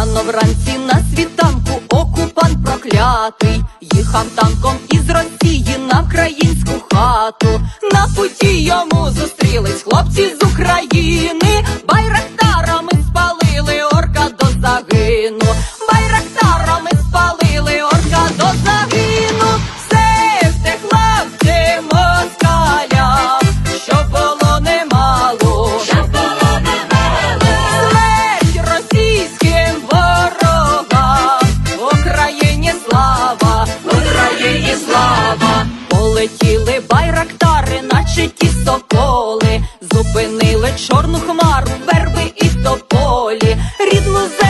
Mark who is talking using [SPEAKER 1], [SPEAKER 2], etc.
[SPEAKER 1] Рано вранці на світанку окупант проклятий їхав танком із Росії на українську хату. На путі йому зустрілись хлопці з України, байрактарами соколи, зупинили чорну хмару, верби і тополі, рідну землю